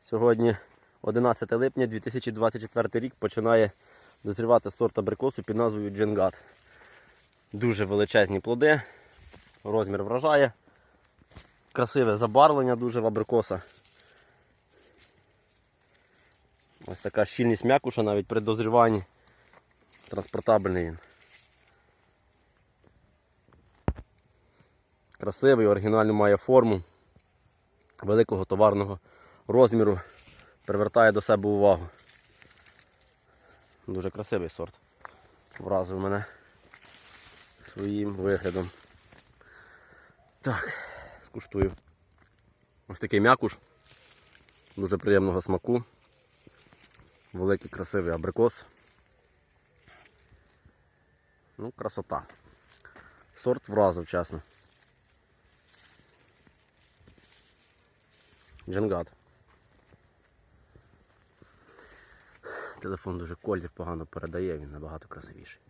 Сьогодні 11 липня 2024 рік починає дозрівати сорт абрикосу під назвою Дженгат. Дуже величезні плоди, розмір вражає, красиве забарвлення дуже в абрикоса. Ось така щільність м'якуша навіть при дозріванні. Транспортабельний він. Красивий, оригінальну має форму великого товарного розміру, привертає до себе увагу. Дуже красивий сорт. Вразив мене своїм виглядом. Так, скуштую. Ось такий м'якуш. Дуже приємного смаку. Великий красивий абрикос. Ну, красота. Сорт вразив, чесно. Дженгат. Телефон дуже колір погано передає, він набагато красивіший.